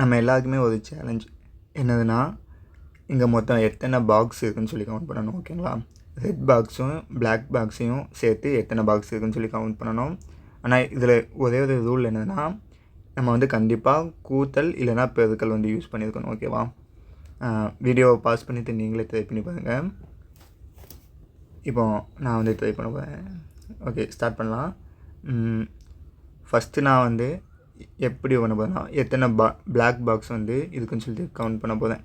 நம்ம எல்லாருக்குமே ஒரு சேலஞ்ச் என்னதுன்னா இங்கே மொத்தம் எத்தனை பாக்ஸ் இருக்குன்னு சொல்லி கவுண்ட் பண்ணணும் ஓகேங்களா ரெட் பாக்ஸும் பிளாக் பாக்ஸையும் சேர்த்து எத்தனை பாக்ஸ் இருக்குன்னு சொல்லி கவுண்ட் பண்ணணும். ஆனால் இதில் ஒரே ஒரு ரூல் என்னதுன்னா நம்ம வந்து கண்டிப்பாக கூத்தல் இல்லைன்னா பெருக்கல் வந்து யூஸ் பண்ணியிருக்கணும் ஓகேவா வீடியோவை பாஸ் பண்ணிவிட்டு நீங்களே ட்ரை பண்ணி பாருங்கள் இப்போ நான் வந்து ட்ரை பண்ண போகிறேன் ஓகே ஸ்டார்ட் பண்ணலாம். ஃபஸ்ட்டு நான் வந்து எப்படி பண்ண போதுன்னா எத்தனை பா பிளாக் பாக்ஸ் வந்து இருக்குன்னு சொல்லிட்டு கவுண்ட் பண்ண போகிறேன்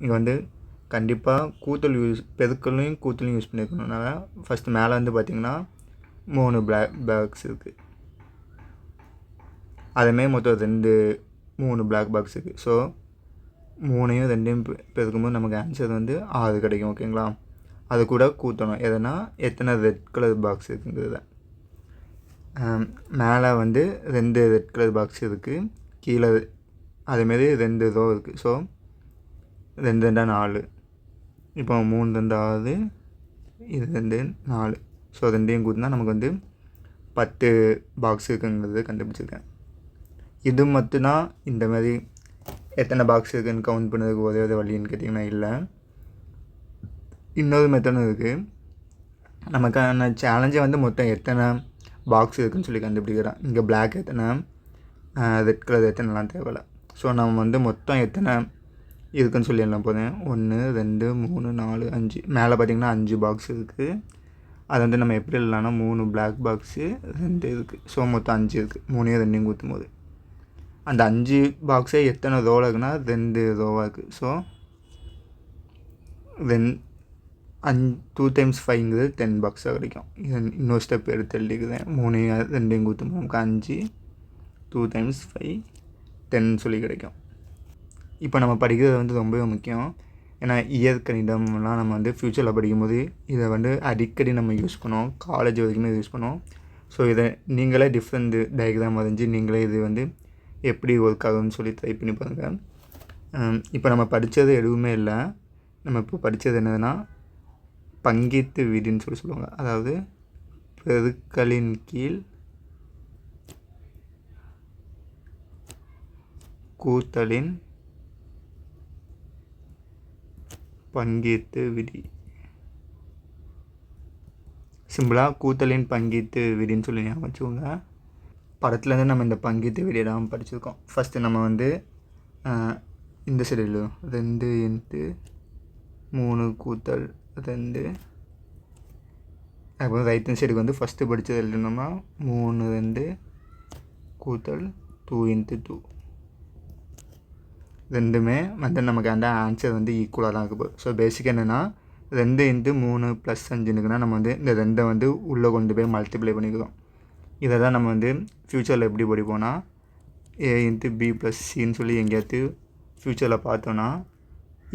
இங்கே வந்து கண்டிப்பாக கூத்தல் யூஸ் பெருக்கலையும் கூத்தலையும் யூஸ் பண்ணியிருக்கணும்னால ஃபஸ்ட்டு மேலே வந்து பார்த்திங்கன்னா மூணு பிளாக் பாக்ஸ் இருக்குது அதேமாரி மொத்தம் ரெண்டு மூணு பிளாக் பாக்ஸ் இருக்குது ஸோ மூணையும் ரெண்டையும் பெ- பெருக்கும்போது நமக்கு ஆன்சர் வந்து ஆறு கிடைக்கும் ஓகேங்களா அது கூட கூட்டணும் எதனா எத்தனை ரெட் கலர் பாக்ஸ் இருக்குங்கிறத. மேலே வந்து ரெண்டு ரெட் கலர் பாக்ஸ் இருக்குது கீழே அதேமாரி ரெண்டு ரோ இருக்குது ஸோ ரெண்டு ரெண்டாக நாலு. இப்போ மூணு ரெண்டு ஆறு இது ரெண்டு நாலு. ஸோ ரெண்டையும் கூட்டினா நமக்கு வந்து பத்து பாக்ஸ் இருக்குங்கிறது கண்டுபிடிச்சிருக்கேன். இது மட்டும்தான் இந்த மாதிரி எத்தனை பாக்ஸ் இருக்குன்னு கவுண்ட் பண்ணுறதுக்கு ஒரே ஒரு வழின்னு கேட்டிங்கன்னா இல்லை. இன்னொரு மெத்தடும் இருக்குது நமக்கான சேலஞ்சே வந்து மொத்தம் எத்தனை பாக்ஸ் இருக்குன்னு சொல்லி கண்டுபிடிக்கிறேன். இங்கே பிளாக் எத்தனை? ரெட் கலர் எத்தனைலாம் தேவையில்ல. ஸோ நம்ம வந்து மொத்தம் எத்தனை இருக்குன்னு சொல்லி எல்லாம் போதேன் ஒன்று ரெண்டு மூணு நாலு அஞ்சு. மேலே பார்த்தீங்கன்னா அஞ்சு பாக்ஸ் இருக்குது அது வந்து நம்ம எப்படி இல்லைனா மூணு பிளாக் பாக்ஸு ரெண்டு இருக்குது ஸோ மொத்தம் அஞ்சு இருக்குது மூணையும் ரெண்டையும் ஊற்றும் போது. அந்த அஞ்சு பாக்ஸே எத்தனை ரோவில் இருக்குன்னா ரெண்டு ரோவாக இருக்குது ஸோ ரெண்டு அஞ் டூ டைம்ஸ் ஃபைவ்ங்கிறது டென் பாக்ஸாக கிடைக்கும். இது இன்னொரு ஸ்டெப் எடுத்து எழுதிக்கிறேன். மூணு ரெண்டையும் கொடுத்தோம்னா நமக்கு அஞ்சு டூ டைம்ஸ் ஃபைவ் டென் சொல்லி கிடைக்கும். இப்போ நம்ம படிக்கிறது வந்து ரொம்பவே முக்கியம். ஏன்னா இயற்கணிதம்லாம் நம்ம வந்து ஃப்யூச்சரில் படிக்கும்போது இதை வந்து அடிக்கடி நம்ம யூஸ் பண்ணோம் காலேஜ் வரைக்குமே யூஸ் பண்ணோம் ஸோ இதை நீங்களே டிஃப்ரெண்ட் டயக்ராம் வரைஞ்சி நீங்களே இது வந்து எப்படி ஒர்க் ஆகும்னு சொல்லி ட்ரை பண்ணி பாருங்கள் இப்போ நம்ம படித்தது எதுவுமே இல்லை. நம்ம இப்போ படித்தது என்னதுன்னா பங்கீட்டு விதின்னு சொல்லி சொல்லுவாங்க. அதாவது பெருக்களின் கீழ் கூத்தலின் பங்கீட்டு விதி. சிம்பிளாக கூத்தலின் பங்கீட்டு விதின்னு சொல்லி ஞாபகம் வச்சுக்கோங்க. படத்துலேருந்து நம்ம இந்த பங்கீட்டு விதியெல்லாம் படிச்சிருக்கோம். ஃபஸ்ட்டு நம்ம வந்து இந்த சைடு எழுதுவோம் ரெண்டு இன்ட்டு மூணு கூத்தல் அது வந்து அப்புறம் ரைட் ஹேண்ட் சைடுக்கு வந்து ஃபஸ்ட்டு படித்தது எழுதணும்னா மூணு ரெண்டு கூத்தல் டூ இன்ட்டு டூ ரெண்டுமே வந்து நமக்கு அந்த ஆன்சர் வந்து ஈக்குவலாக தான் இருக்குது ஸோ பேசிக் என்னென்னா ரெண்டு இன்ட்டு மூணு ப்ளஸ் அஞ்சுனுக்குன்னா நம்ம வந்து இந்த ரெண்டை வந்து உள்ளே கொண்டு போய் மல்டிப்ளை பண்ணிக்கிறோம். இதை தான் நம்ம வந்து ஃப்யூச்சரில் எப்படி படிப்போம்னா ஏ இன்ட்டு பி ப்ளஸ் சின்னு சொல்லி எங்கேயாச்சும் ஃப்யூச்சரில் பார்த்தோன்னா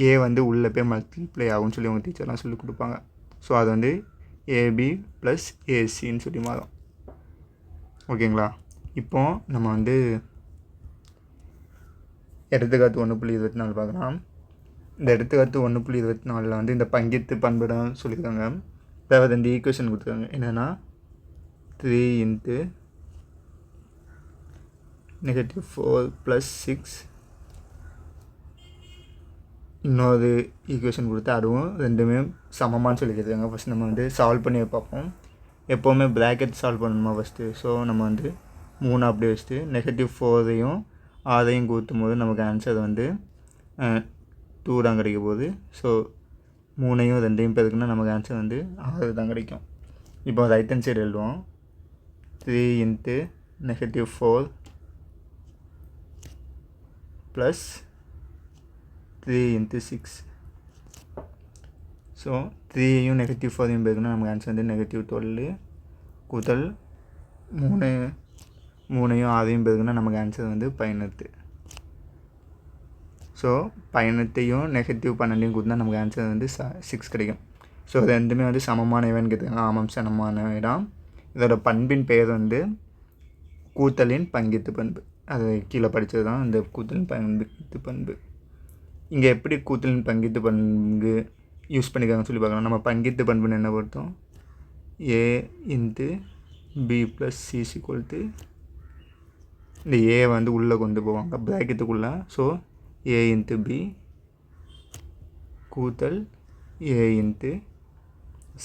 ஏ வந்து உள்ளே போய் மல்டிப்ளை ஆகும்னு சொல்லி அவங்க டீச்சர்லாம் சொல்லி கொடுப்பாங்க. ஸோ அது வந்து ஏபி ப்ளஸ் ஏசின்னு சொல்லி மாறும். ஓகேங்களா? இப்போ நம்ம வந்து எடுத்துக்காத்து ஒன்று புள்ளி இருபத்தி நாலு பார்க்கலாம். இந்த எடுத்துக்காத்து ஒன்று புள்ளி இருபத்தி நாலில் வந்து இந்த பங்கீட்டு பண்புடம் சொல்லியிருக்காங்க. அதாவது இந்த ஈக்குவேஷன் கொடுத்துருக்காங்க. என்னென்னா three into negative four plus six இன்னொரு ஈக்குவேஷன் கொடுத்து அதுவும் ரெண்டுமே சமமானு சொல்லி கேட்டிருக்காங்க ஃபஸ்ட் நம்ம வந்து சால்வ் பண்ணி பார்ப்போம். எப்போவுமே ப்ராக்கெட் சால்வ் பண்ணணுமா ஃபஸ்ட்டு ஸோ நம்ம வந்து மூணு அப்படி வச்சுட்டு நெகட்டிவ் ஃபோரையும் ஆறையும் கூத்தும் போது நமக்கு ஆன்சர் வந்து டூ தான் கிடைக்க போகுது. ஸோ மூணையும் ரெண்டையும் பெருக்குன்னா நமக்கு ஆன்சர் வந்து ஆறு தான் கிடைக்கும். இப்போ ரைட் ஹேண்ட் சைடு எழுதுவோம். Three into negative four plus three into six so த்ரீயையும் negative ஃபோரையும் போயிருக்கணும் நமக்கு ஆன்சர் வந்து நெகட்டிவ் டுவெல் கூட்டல் மூணு மூணையும் ஆறையும் பெருக்குன்னா நமக்கு ஆன்சர் வந்து பதினெட்டு. ஸோ பதினெட்டையும் நெகட்டிவ் பன்னெண்டையும் கொடுத்தா நமக்கு ஆன்சர் வந்து ச சிக்ஸ் கிடைக்கும். ஸோ இது ரெண்டுமே வந்து சமமானவைன்னு கேட்டுருக்காங்க. ஆமாம் சமமான இடம். இதோட பண்பின் பெயர் வந்து கூத்தலின் பங்கித்து பண்பு. அது கீழே படித்தது தான் இந்த கூத்தலின் பங்கித்து பண்பு. இங்கே எப்படி கூத்தலின் பங்கித்து பண்பு யூஸ் பண்ணிக்காங்கன்னு சொல்லி பார்க்கலாம். நம்ம பங்கித்து பண்புன்னு என்ன பொறுத்தோம் A into B plus C C equal இந்த ஏ வந்து உள்ளே கொண்டு போவாங்க ப்ராக்கெட்டுக்குள்ளே ஸோ ஏ இன்ட்டு பி கூத்தல் ஏ இன்ட்டு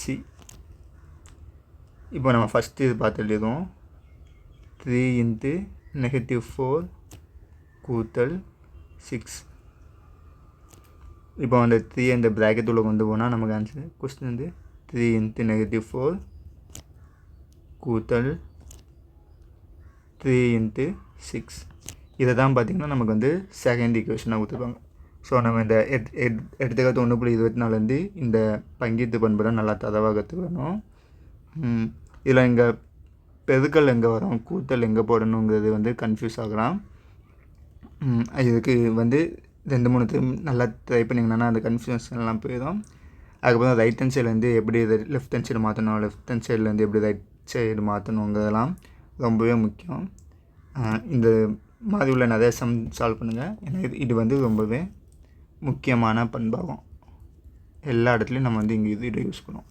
சி இப்போ நம்ம ஃபஸ்ட்டு இது பார்த்து எழுதுவோம் த்ரீ இன்ட்டு நெகட்டிவ் ஃபோர் கூத்தல் சிக்ஸ் இப்போ அந்த த்ரீ அந்த ப்ராக்கெட் உள்ள கொண்டு போனால் நமக்கு ஆன்சர் கொஸ்டின் வந்து த்ரீ இன்ட்டு நெகட்டிவ் ஃபோர் கூத்தல் த்ரீ இன்ட்டு சிக்ஸ் இதை தான் பார்த்திங்கன்னா நமக்கு வந்து செகண்ட் ஈக்குவேஷனாக கொடுத்துருப்பாங்க. ஸோ நம்ம இந்த எட் எட் எடுத்துக்காட்டு ஒன்று புள்ளி இருபத்தி நாலுலேருந்து இந்த பங்கீட்டு பண்புகளை நல்லா தரவாக கற்றுக்கணும் இதில் இங்கே பெருக்கல் எங்கே வரும் கூத்தல் எங்கே போடணுங்கிறது வந்து கன்ஃபியூஸ் ஆகலாம். இதுக்கு வந்து ரெண்டு மூணு திரும்ப நல்லா ட்ரை பண்ணிங்கன்னா அந்த கன்ஃபியூஷன் எல்லாம் போயிடும். அதுக்கப்புறம் ரைட் ஹேண்ட் சைட்லேருந்து எப்படி லெஃப்ட் ஹேண்ட் சைடு மாற்றணும் லெஃப்ட் ஹேண்ட் சைட்லேருந்து எப்படி ரைட் சைடு மாற்றணுங்கிறதெல்லாம் ரொம்பவே முக்கியம். இந்த மாதிரி உள்ள நிறைய சம் சால்வ் பண்ணுங்கள் ஏன்னா இது இது வந்து ரொம்பவே முக்கியமான பண்பாகும். எல்லா இடத்துலையும் நம்ம வந்து இங்கே இது இதை யூஸ் பண்ணுவோம்.